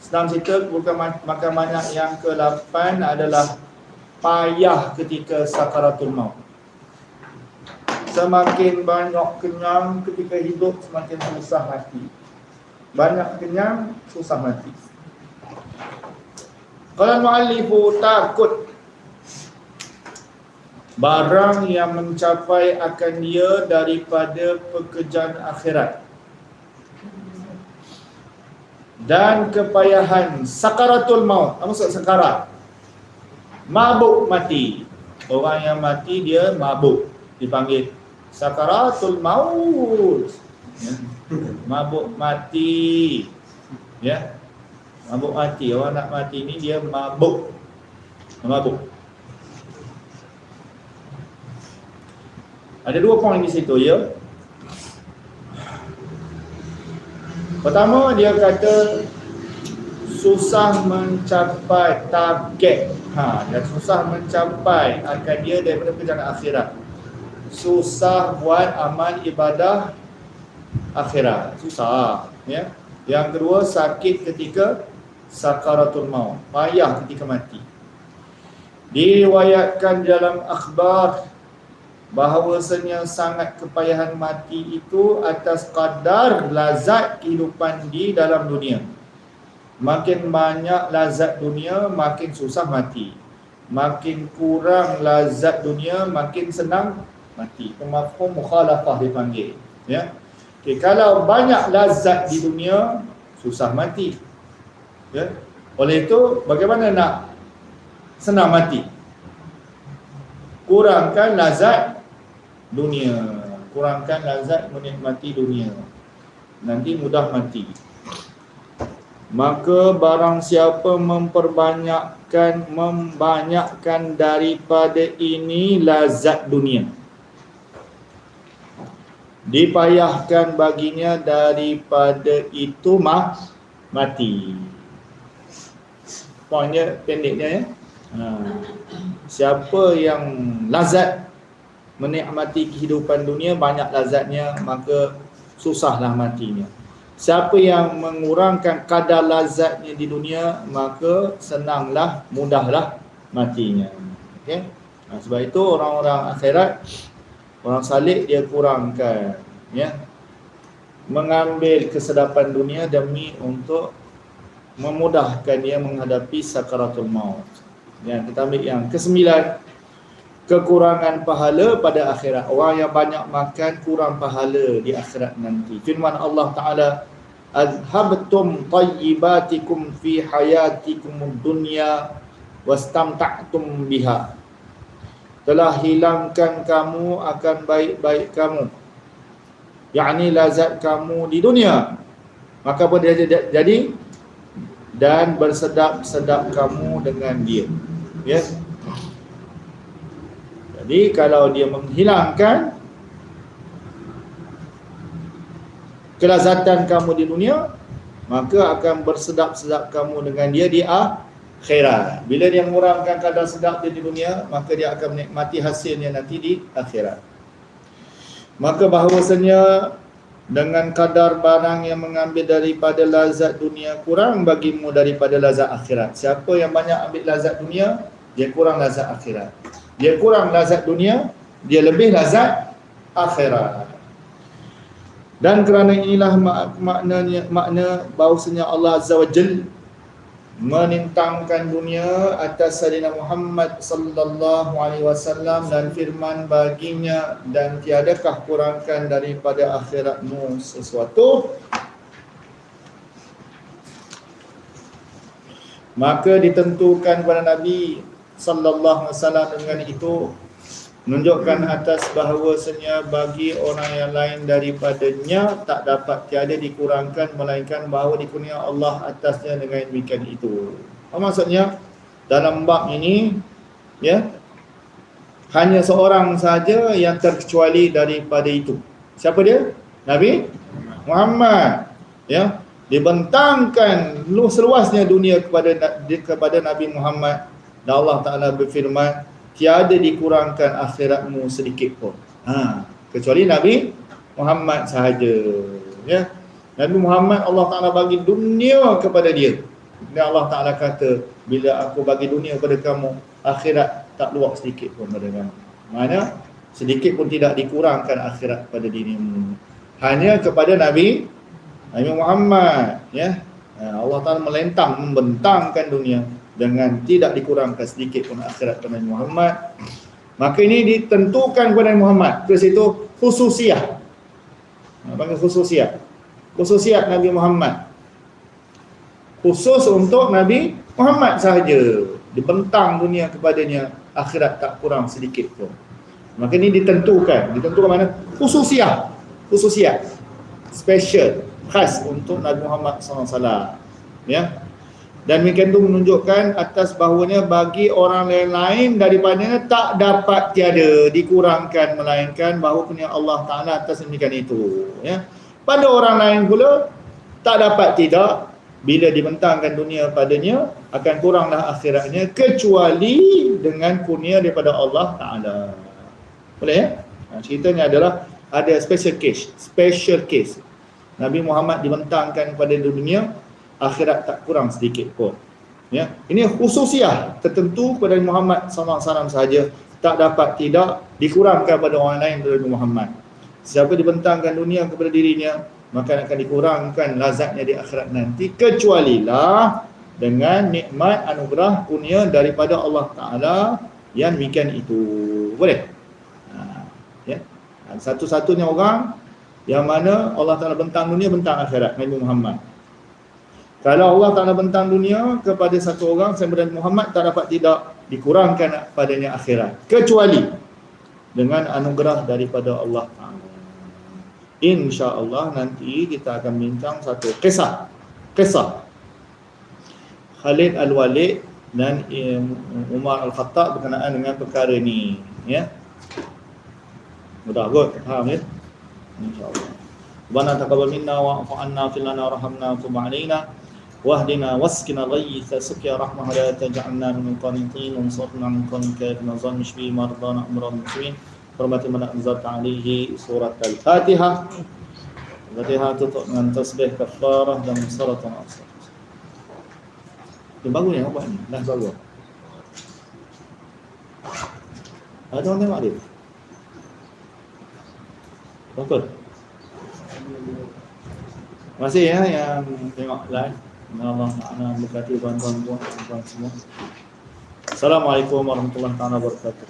Senang cerita bukan makan banyak yang ke-8 adalah payah ketika sakaratul maut. Semakin banyak kenyang ketika hidup semakin susah mati. Banyak kenyang susah mati. Kalau muallifu takut barang yang mencapai akan dia daripada pekerjaan akhirat dan kepayahan sakaratul maut. Apa maksud sakarat mabuk mati. Orang yang mati dia mabuk. Dipanggil sakaratul maut. Ya. mabuk mati. Ya. Mabuk mati. Orang nak mati ni dia mabuk. Mabuk. Ada dua poin di situ ya. Pertama dia kata susah mencapai target. Ha, dia susah mencapai akan dia daripada perjalanan akhirat. Susah buat amal ibadah akhirat. Susah, ya. Yang kedua sakit ketika sakaratul maut. Payah ketika mati. Diriwayatkan dalam akhbar bahawasanya sangat kepayahan mati itu atas kadar lazat kehidupan di dalam dunia. Makin banyak lazat dunia, makin susah mati. Makin kurang lazat dunia, makin senang mati. Pemafhum mukhalafah dipanggil. Ya. Okay, kalau banyak lazat di dunia, susah mati. Ya. Oleh itu, bagaimana nak senang mati? Kurangkan lazat dunia. Kurangkan lazat menikmati dunia. Nanti mudah mati. Maka barang siapa memperbanyakkan membanyakkan daripada ini lazat dunia. Dipayahkan baginya daripada itu mah mati. Poinnya pendeknya ya. Ha. siapa yang lazat menikmati kehidupan dunia banyak lazatnya maka susahlah matinya. Siapa yang mengurangkan kadar lazatnya di dunia maka senanglah mudahlah matinya. Okey? Nah, sebab itu orang-orang akhirat orang salih dia kurangkan ya. Mengambil kesedapan dunia demi untuk memudahkan dia menghadapi sakaratul maut. Yang kita ambil yang kesembilan kekurangan pahala pada akhirat. Orang yang banyak makan kurang pahala di akhirat nanti. Firman Allah Taala, "Azhabtum tayyibatikum fi hayatikum dunya wastamta'tum biha." Telah hilangkan kamu akan baik-baik kamu. yakni lazat kamu di dunia. Maka apa dia jadi? Dan bersedap-sedap kamu dengan dia. Ya. Yes? Jadi kalau dia menghilangkan kelazatan kamu di dunia, maka akan bersedap-sedap kamu dengan dia di akhirat. Bila dia mengurangkan kadar sedap dia di dunia, maka dia akan menikmati hasilnya nanti di akhirat. Maka bahawasanya dengan kadar barang yang mengambil daripada lazat dunia kurang bagimu daripada lazat akhirat. Siapa yang banyak ambil lazat dunia, dia kurang lazat akhirat dia kurang lazat dunia dia lebih lazat akhirat. Dan kerana inilah mak maknanya makna bahawasanya Allah Azza wa Jal menintangkan dunia atas Sayyidina Muhammad sallallahu alaihi wasallam dan firman baginya dan tiadakah kurangkan daripada akhiratmu sesuatu? Maka ditentukan kepada Nabi sallallahu alaihi wasallam dengan itu menunjukkan atas bahawasanya bagi orang yang lain daripadanya tak dapat tiada dikurangkan melainkan bahawa dikurnia Allah atasnya dengan demikian itu. Apa maksudnya? Dalam bab ini ya hanya seorang saja yang terkecuali daripada itu. Siapa dia? Nabi Muhammad. Ya, dibentangkan luas seluasnya dunia kepada kepada Nabi Muhammad dan Allah Ta'ala berfirman Tiada dikurangkan akhiratmu sedikit pun ha, Kecuali Nabi Muhammad sahaja ya. Nabi Muhammad Allah Ta'ala bagi dunia kepada dia Dan Allah Ta'ala kata, bila aku bagi dunia kepada kamu, akhirat tak luar sedikit pun pada kamu. Mana? Sedikit pun tidak dikurangkan akhirat pada dirimu. Hanya kepada Nabi Nabi Muhammad. Ya, Ha, Allah Ta'ala melentang, membentangkan dunia dengan tidak dikurangkan sedikit pun akhirat kepada Nabi Muhammad. Maka ini ditentukan kepada Nabi Muhammad. Ke situ khususiah. Ha, panggil khususiah. Khususiat Nabi Muhammad. Khusus untuk Nabi Muhammad sahaja. Dibentang dunia kepadanya, akhirat tak kurang sedikit pun. Maka ini ditentukan. Ditentukan mana? Khususiah. Khususiat. Special khas untuk Nabi Muhammad SAW. Ya. Dan demikian itu menunjukkan atas bahawanya bagi orang lain-lain daripadanya tak dapat tiada dikurangkan melainkan bahawa punya Allah Taala atas demikian itu. Ya. Pada orang lain pula tak dapat tidak bila dibentangkan dunia padanya akan kuranglah akhiratnya kecuali dengan kurnia daripada Allah Taala. Boleh ya? Ha, ceritanya adalah ada special case, special case Nabi Muhammad dibentangkan kepada dunia akhirat tak kurang sedikit pun. Ya. Ini khususiah tertentu kepada Muhammad SAW sahaja. Tak dapat tidak dikurangkan pada orang lain Nabi Muhammad. Siapa dibentangkan dunia kepada dirinya maka akan dikurangkan lazatnya di akhirat nanti. Kecuali lah dengan nikmat anugerah kurnia daripada Allah Taala yang demikian itu. Boleh? Ha, ya. Satu-satunya orang yang mana Allah Ta'ala bentang dunia, bentang akhirat Nabi Muhammad kalau Allah Ta'ala bentang dunia kepada satu orang Nabi Muhammad tak dapat tidak dikurangkan padanya akhirat. Kecuali dengan anugerah daripada Allah Ta'ala. InsyaAllah nanti kita akan bincang satu kisah. Kisah. Khalid Al-Walid dan Umar Al-Khattab berkenaan dengan perkara ini ya. Mudah kot. Faham ya? Insyaallah. Rabbana taqabbal minna wa'fu 'anna fil lana warhamna wa tub 'alaina واهدنا واسقنا غيث سقيا رحمة لا تجعلنا من القانطين وانصرنا من قوم كافرين ظن به مرضانا أمر المسلمين حرمة من أنزلت عليه سورة الفاتحة. الفاتحة من تصبح كفارة دم صلاة أصلا Yang bagus ni nampak ni Dah bagus Ada orang tengok dia Berapa? Masih ya yang tengok live Semoga Allah makna berkati bantuan buat bantuan semua. Assalamualaikum warahmatullahi wabarakatuh.